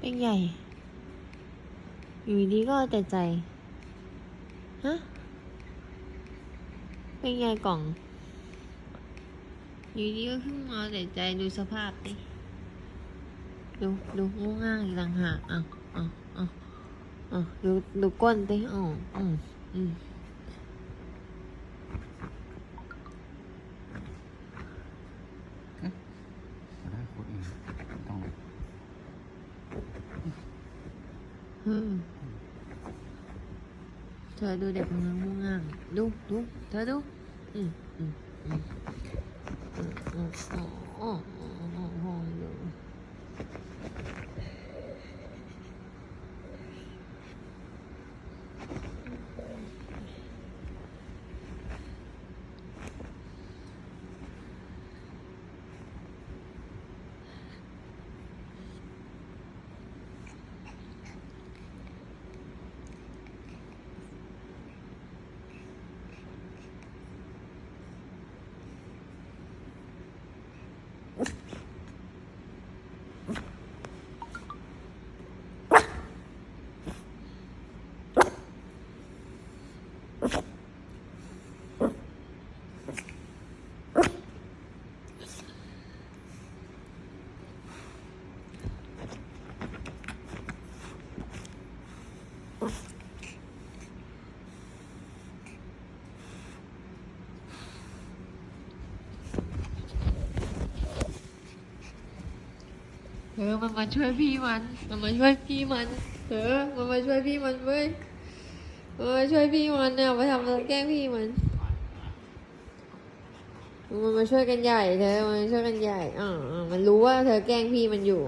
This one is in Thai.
เป็นใหญ่อยู่ดีก็เอาแต่ใจ ฮะ เป็นไงกล่อง อยู่ดีก็ขึ้นมาเอาแต่ใจดูสภาพดิดูดูงูง่างอีกต่างหากอะอะอะอะดูดูก้นดิอ๋ออืมอืม จะได้โค้ดเองต้อง อืม เธอดูเด็กมันงูง่างดูดูเธอดูอืมอืมอืมอืมอืมอ๋ออ๋ออ๋ออ๋ออ๋อดู เธอมันมาช่วยพี่มันมันมาช่วยพี่มันเธอมันมาช่วยพี่มันเว้ยมันมาช่วยพี่มันเนี่ยมาทำอะไรแกล้งพี่มันมันมาช่วยกันใหญ่เธอมันช่วยกันใหญ่อ่าอ่ามันรู้ว่าเธอแกล้งพี่มันอยู่